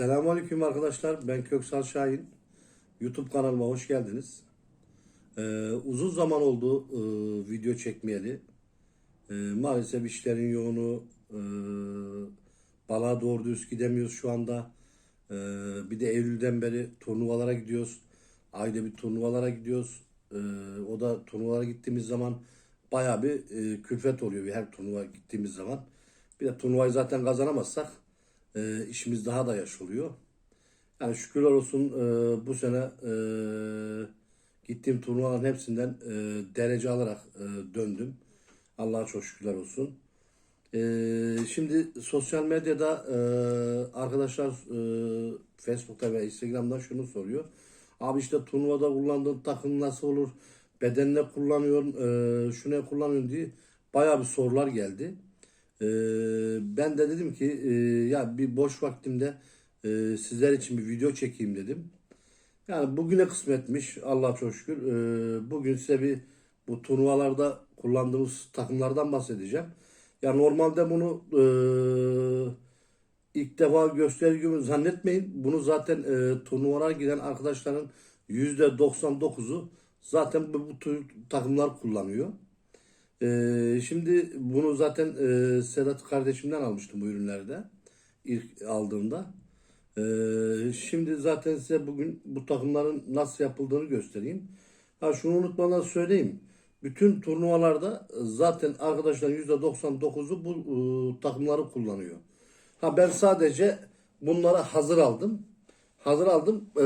Selamünaleyküm arkadaşlar. Ben Köksal Şahin. YouTube kanalıma hoş geldiniz. Ee, uzun zaman oldu e, video çekmeyeli. Ee, maalesef işlerin yoğunu e, balığa doğru düz gidemiyoruz şu anda. Ee, bir de Eylül'den beri turnuvalara gidiyoruz. Ayda bir turnuvalara gidiyoruz. Ee, o da turnuvalara gittiğimiz zaman bayağı bir e, külfet oluyor her turnuva gittiğimiz zaman. Bir de turnuvayı zaten kazanamazsak e, işimiz daha da yaş oluyor. Yani şükürler olsun e, bu sene e, gittiğim turnuvaların hepsinden e, derece alarak e, döndüm. Allah'a çok şükürler olsun. E, şimdi sosyal medyada e, arkadaşlar e, Facebook'ta ve Instagram'da şunu soruyor. Abi işte turnuvada kullandığın takım nasıl olur? Beden ne kullanıyorsun? E, şu ne kullanıyorsun diye bayağı bir sorular geldi. Ee, ben de dedim ki e, ya bir boş vaktimde e, sizler için bir video çekeyim dedim. Yani bugüne kısmetmiş Allah'a çok şükür. Ee, bugün size bir bu turnuvalarda kullandığımız takımlardan bahsedeceğim. Ya normalde bunu e, ilk defa gösterdiğimi zannetmeyin. Bunu zaten e, turnuvalara giden arkadaşların %99'u zaten bu, bu takımlar kullanıyor. Ee, şimdi bunu zaten e, Sedat kardeşimden almıştım bu ürünlerde. ilk aldığımda. Ee, şimdi zaten size bugün bu takımların nasıl yapıldığını göstereyim. Ha şunu unutmadan söyleyeyim. Bütün turnuvalarda zaten arkadaşların %99'u bu e, takımları kullanıyor. Ha ben sadece bunlara hazır aldım. Hazır aldım. Ee,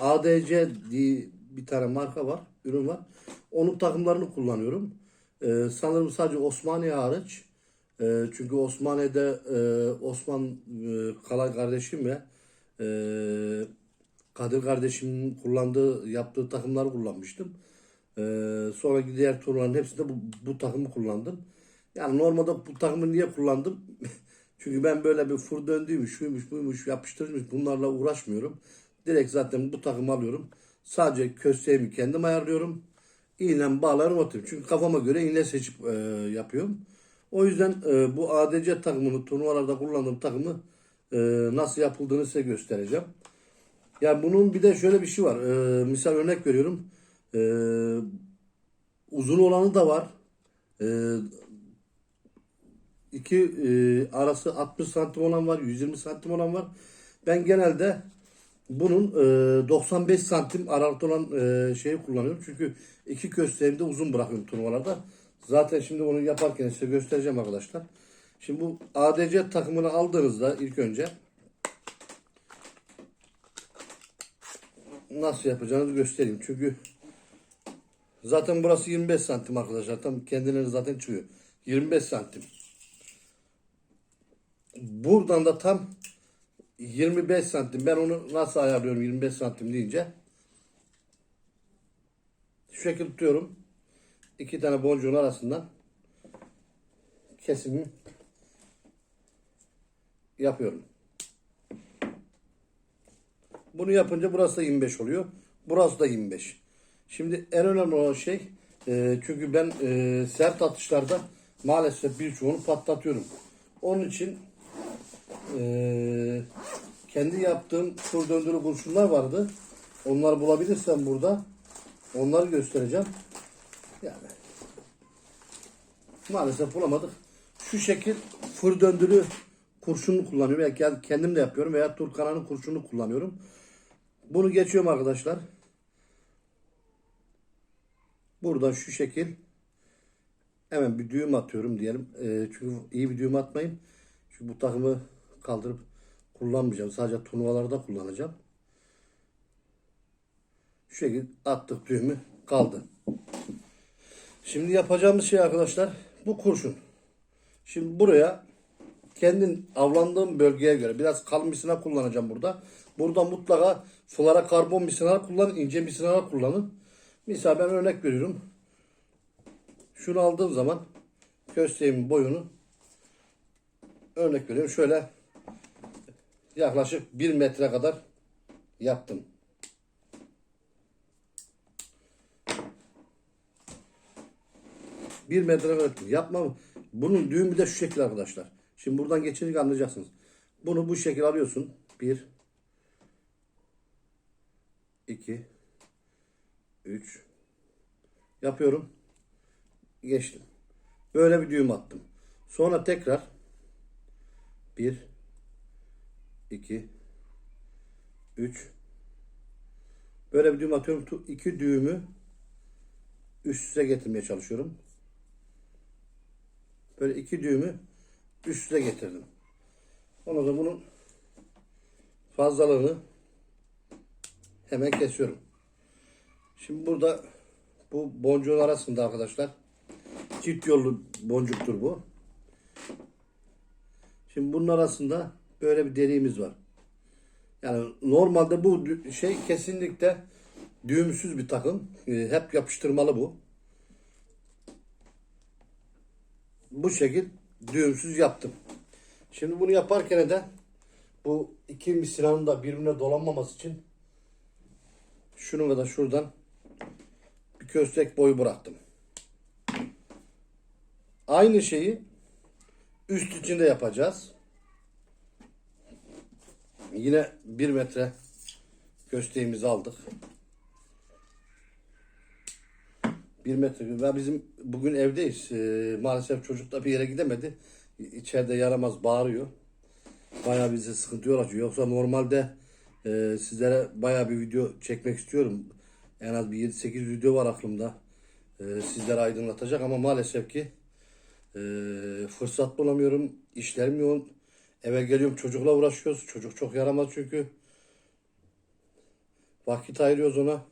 ADC diye bir tane marka var, ürün var. Onun takımlarını kullanıyorum. Ee, sanırım sadece Osmaniye hariç. Ee, çünkü Osmaniye'de e, Osman e, Kalay kardeşim ve e, Kadir kardeşimin kullandığı, yaptığı takımları kullanmıştım. Ee, sonra diğer turların hepsinde bu, bu takımı kullandım. Yani normalde bu takımı niye kullandım? Çünkü ben böyle bir fur döndüğümüş, şuymuş, buymuş, yapıştırmış bunlarla uğraşmıyorum. Direkt zaten bu takımı alıyorum. Sadece kösteğimi kendim ayarlıyorum iğnem bağlarım atıyorum. Çünkü kafama göre iğne seçip e, yapıyorum. O yüzden e, bu ADC takımını turnuvalarda kullandığım takımı e, nasıl yapıldığını size göstereceğim. Yani bunun bir de şöyle bir şey var. E, misal örnek veriyorum. E, uzun olanı da var. E, iki e, arası 60 santim olan var. 120 santim olan var. Ben genelde bunun e, 95 santim aralıkta olan e, şeyi kullanıyorum. Çünkü iki kösteğimi de uzun bırakıyorum turnuvalarda. Zaten şimdi onu yaparken size göstereceğim arkadaşlar. Şimdi bu ADC takımını aldığınızda ilk önce nasıl yapacağınızı göstereyim. Çünkü zaten burası 25 santim arkadaşlar. Tam kendileri zaten çıkıyor. 25 santim. Buradan da tam 25 santim. Ben onu nasıl ayarlıyorum 25 santim deyince. Şu şekilde tutuyorum. İki tane boncuğun arasından kesimi yapıyorum. Bunu yapınca burası da 25 oluyor. Burası da 25. Şimdi en önemli olan şey e, çünkü ben e, sert atışlarda maalesef birçoğunu patlatıyorum. Onun için e, kendi yaptığım tur döndürü kurşunlar vardı. Onları bulabilirsem burada onları göstereceğim. Yani maalesef bulamadık. Şu şekil fır döndürü kurşunu kullanıyorum. Veya kendim de yapıyorum veya Turkana'nın kurşunu kullanıyorum. Bunu geçiyorum arkadaşlar. Burada şu şekil hemen bir düğüm atıyorum diyelim. E, çünkü iyi bir düğüm atmayayım. Çünkü bu takımı kaldırıp kullanmayacağım. Sadece turnuvalarda kullanacağım. Şu şekilde attık düğümü kaldı. Şimdi yapacağımız şey arkadaşlar bu kurşun. Şimdi buraya kendin avlandığım bölgeye göre biraz kalın bir sinar kullanacağım burada. Burada mutlaka flara karbon bir sinar kullanın, ince bir sinar kullanın. Misal ben örnek veriyorum. Şunu aldığım zaman kösteğimin boyunu örnek veriyorum. Şöyle yaklaşık bir metre kadar yaptım. Bir metre kadar yapmam. Bunun düğümü de şu şekil arkadaşlar. Şimdi buradan geçince anlayacaksınız. Bunu bu şekil alıyorsun. Bir, 2 3 yapıyorum. Geçtim. Böyle bir düğüm attım. Sonra tekrar 1 2 3 Böyle bir düğüm atıyorum. İki düğümü üst üste getirmeye çalışıyorum. Böyle iki düğümü üst üste getirdim. Ondan sonra bunun fazlalığını hemen kesiyorum. Şimdi burada bu boncuğun arasında arkadaşlar çift yollu boncuktur bu. Şimdi bunun arasında böyle bir deliğimiz var. Yani normalde bu şey kesinlikle düğümsüz bir takım. Ee, hep yapıştırmalı bu. Bu şekil düğümsüz yaptım. Şimdi bunu yaparken de bu iki misiranın da birbirine dolanmaması için şunu da şuradan bir köstek boyu bıraktım. Aynı şeyi üst içinde yapacağız. Yine bir metre kösteğimizi aldık. Bir metre ve bizim bugün evdeyiz. Ee, maalesef çocuk da bir yere gidemedi. İçeride yaramaz bağırıyor. Bayağı bize sıkıntı yol açıyor. Yoksa normalde e, sizlere bayağı bir video çekmek istiyorum. En az bir 7-8 video var aklımda. E, sizlere aydınlatacak ama maalesef ki e, fırsat bulamıyorum. İşlerim yoğun. Eve geliyorum çocukla uğraşıyoruz. Çocuk çok yaramaz çünkü. Vakit ayırıyoruz ona.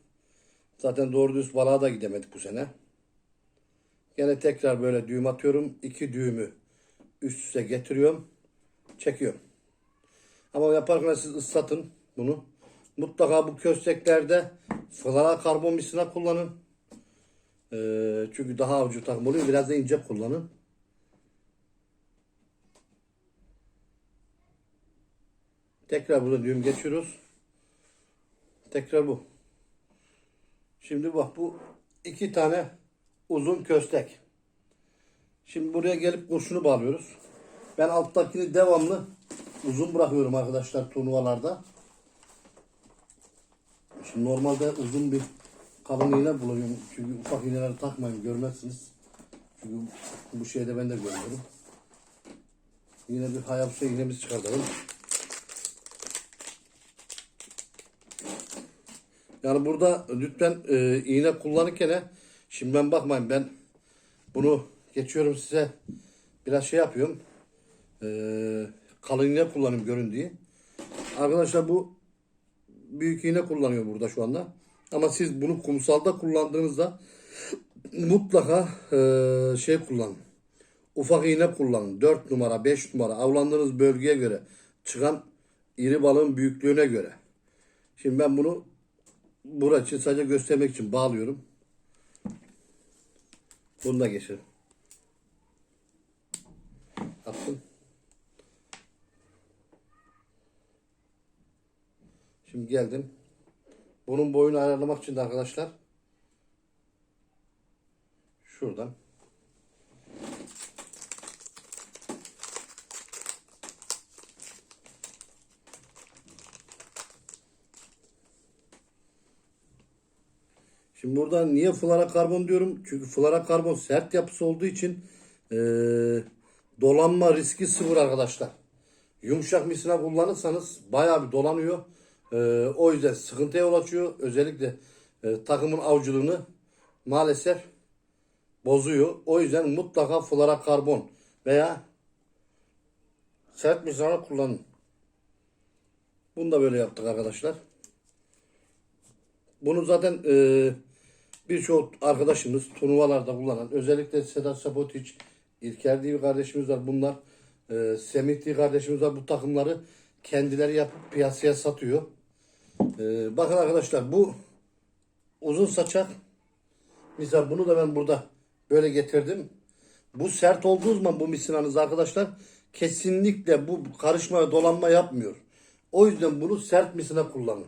Zaten doğru düz balığa da gidemedik bu sene. Gene tekrar böyle düğüm atıyorum. İki düğümü üst üste getiriyorum. Çekiyorum. Ama yaparken siz ıslatın bunu. Mutlaka bu kösteklerde flara karbon misina kullanın. Ee, çünkü daha avucu takım oluyor. Biraz da ince kullanın. Tekrar burada düğüm geçiyoruz. Tekrar bu. Şimdi bak bu iki tane uzun köstek. Şimdi buraya gelip kurşunu bağlıyoruz. Ben alttakini devamlı uzun bırakıyorum arkadaşlar turnuvalarda. Şimdi normalde uzun bir kalın iğne buluyorum. Çünkü ufak iğneleri takmayın görmezsiniz. Çünkü bu şeyde ben de görüyorum. Yine bir hayabusa iğnemizi çıkartalım. Yani burada lütfen e, iğne kullanırken şimdi ben bakmayın ben bunu geçiyorum size biraz şey yapıyorum. E, kalın iğne kullanıyorum görün diye. Arkadaşlar bu büyük iğne kullanıyor burada şu anda. Ama siz bunu kumsalda kullandığınızda mutlaka e, şey kullanın. Ufak iğne kullanın. 4 numara, 5 numara avlandığınız bölgeye göre çıkan iri balığın büyüklüğüne göre. Şimdi ben bunu Burası için sadece göstermek için bağlıyorum. Bunu da geçirin. Attım. Şimdi geldim. Bunun boyunu ayarlamak için de arkadaşlar şuradan Şimdi burada niye flara karbon diyorum? Çünkü flara karbon sert yapısı olduğu için eee, dolanma riski sıfır arkadaşlar. Yumuşak misina kullanırsanız bayağı bir dolanıyor. Eee, o yüzden sıkıntıya yol açıyor. Özellikle eee, takımın avcılığını maalesef bozuyor. O yüzden mutlaka flara karbon veya sert misina kullanın. Bunu da böyle yaptık arkadaşlar. Bunu zaten e, birçok arkadaşımız turnuvalarda kullanan özellikle Sedat Sapotiç, İlker diye bir kardeşimiz var. Bunlar e, Semih diye kardeşimiz var. Bu takımları kendileri yapıp piyasaya satıyor. E, bakın arkadaşlar bu uzun saçak misal bunu da ben burada böyle getirdim. Bu sert olduğu zaman bu misinanız arkadaşlar kesinlikle bu karışma dolanma yapmıyor. O yüzden bunu sert misina kullanın.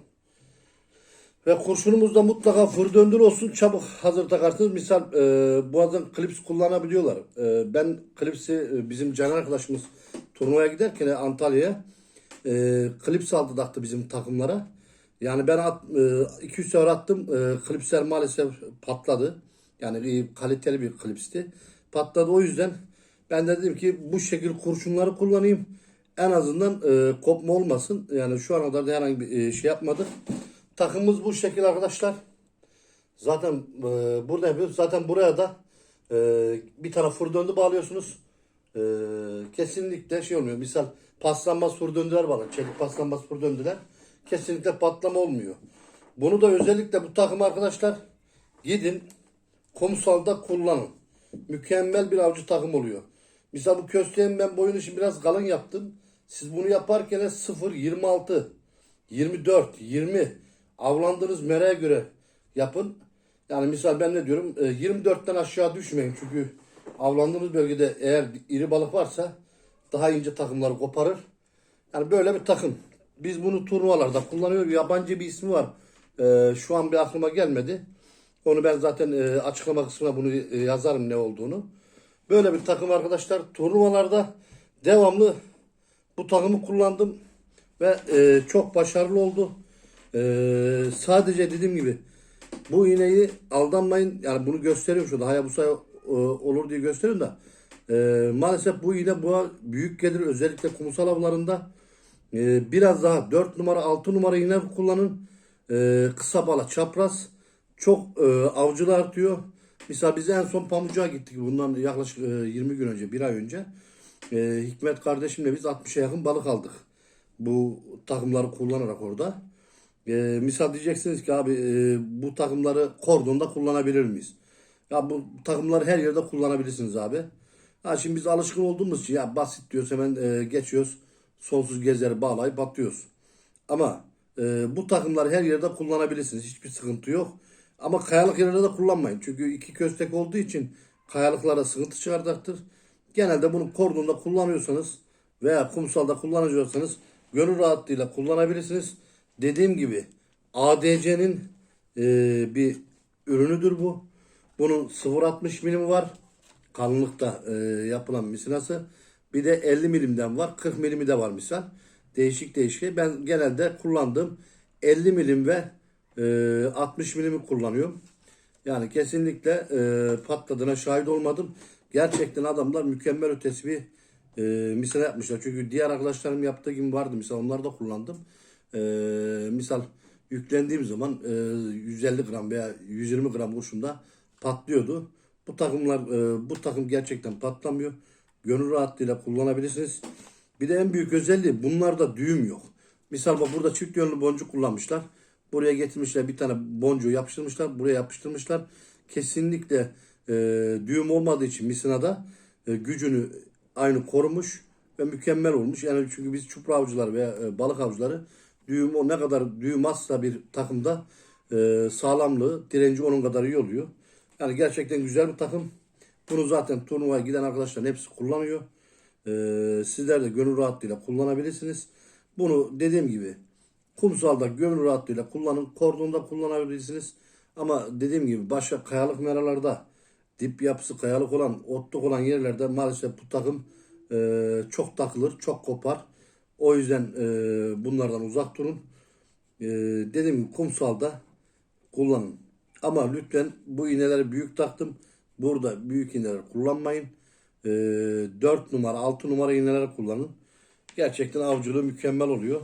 Ve kurşunumuzda mutlaka fır döndür olsun çabuk hazır takarsınız. Misal e, bazen klips kullanabiliyorlar. E, ben klipsi e, bizim can arkadaşımız turnuvaya giderken Antalya'ya e, klips aldı taktı bizim takımlara. Yani ben 2-3 sefer attım. E, klipsler maalesef patladı. Yani e, kaliteli bir klipsti. Patladı o yüzden ben de dedim ki bu şekil kurşunları kullanayım. En azından e, kopma olmasın. Yani şu ana kadar da herhangi bir e, şey yapmadık. Takımımız bu şekil arkadaşlar. Zaten e, burada yapıyoruz. Zaten buraya da e, bir tane fır döndü bağlıyorsunuz. E, kesinlikle şey olmuyor. Misal paslanmaz fır döndüler var. Çelik paslanmaz fır döndüler. Kesinlikle patlama olmuyor. Bunu da özellikle bu takım arkadaşlar gidin kumsalda kullanın. Mükemmel bir avcı takım oluyor. Misal bu kösteğin ben boyunu şimdi biraz kalın yaptım. Siz bunu yaparken 0, 26, 24, 20 avlandığınız mereye göre yapın. Yani misal ben ne diyorum? e, 24'ten aşağı düşmeyin. Çünkü avlandığınız bölgede eğer iri balık varsa daha ince takımları koparır. Yani böyle bir takım. Biz bunu turnuvalarda kullanıyoruz. Yabancı bir ismi var. E, şu an bir aklıma gelmedi. Onu ben zaten e, açıklama kısmına bunu e, yazarım ne olduğunu. Böyle bir takım arkadaşlar. Turnuvalarda devamlı bu takımı kullandım ve e, çok başarılı oldu. E, sadece dediğim gibi bu iğneyi aldanmayın. Yani bunu gösteriyorum şurada. Hayabusa e, olur diye gösteriyorum da. E, maalesef bu iğne bu büyük gelir özellikle kumsal avlarında e, biraz daha 4 numara 6 numara iğne kullanın. E, kısa bala çapraz çok e, avcılar artıyor. Mesela biz en son Pamucuğa gittik. Bundan yaklaşık e, 20 gün önce, bir ay önce. E, Hikmet kardeşimle biz 60'a yakın balık aldık. Bu takımları kullanarak orada. E, misal diyeceksiniz ki abi e, bu takımları kordonda kullanabilir miyiz? Ya bu takımları her yerde kullanabilirsiniz abi. Ha şimdi biz alışkın olduğumuz için ya basit diyoruz hemen e, geçiyoruz. Sonsuz gezeri bağlayıp atıyoruz. Ama e, bu takımları her yerde kullanabilirsiniz. Hiçbir sıkıntı yok. Ama kayalık yerlerde de kullanmayın. Çünkü iki köstek olduğu için kayalıklara sıkıntı çıkaracaktır. Genelde bunu kordonda kullanıyorsanız veya kumsalda kullanacaksanız gönül rahatlığıyla kullanabilirsiniz. Dediğim gibi ADC'nin e, bir ürünüdür bu. Bunun 0.60 milim var. Kalınlıkta e, yapılan misinası. Bir de 50 milimden var. 40 milimi de var misal. Değişik değişik. Ben genelde kullandığım 50 milim ve e, 60 milimi kullanıyorum. Yani kesinlikle e, patladığına şahit olmadım. Gerçekten adamlar mükemmel ötesi bir e, misal yapmışlar. Çünkü diğer arkadaşlarım yaptığı gibi vardı misal onları da kullandım. E, misal yüklendiğim zaman e, 150 gram veya 120 gram kurşunda patlıyordu. Bu takımlar e, bu takım gerçekten patlamıyor. Gönül rahatlığıyla kullanabilirsiniz. Bir de en büyük özelliği bunlarda düğüm yok. Misal bak burada çift yönlü boncuk kullanmışlar. Buraya getirmişler bir tane boncuğu yapıştırmışlar. Buraya yapıştırmışlar. Kesinlikle e, düğüm olmadığı için misinada e, gücünü aynı korumuş ve mükemmel olmuş. Yani çünkü biz çupra avcıları veya e, balık avcıları düğüm o ne kadar düğüm azsa bir takımda e, sağlamlığı, direnci onun kadar iyi oluyor. Yani gerçekten güzel bir takım. Bunu zaten turnuvaya giden arkadaşların hepsi kullanıyor. Ee, sizler de gönül rahatlığıyla kullanabilirsiniz. Bunu dediğim gibi kumsalda gönül rahatlığıyla kullanın. Kordonda kullanabilirsiniz. Ama dediğim gibi başka kayalık meralarda dip yapısı kayalık olan, otluk olan yerlerde maalesef bu takım e, çok takılır, çok kopar. O yüzden e, bunlardan uzak durun. E, dediğim gibi kumsalda kullanın. Ama lütfen bu iğneleri büyük taktım. Burada büyük iğneler kullanmayın. E, 4 numara, 6 numara iğneler kullanın. Gerçekten avcılığı mükemmel oluyor.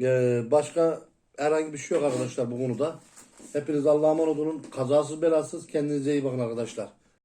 E, başka herhangi bir şey yok arkadaşlar bu konuda. Hepiniz Allah'a emanet olun. Kazasız belasız kendinize iyi bakın arkadaşlar.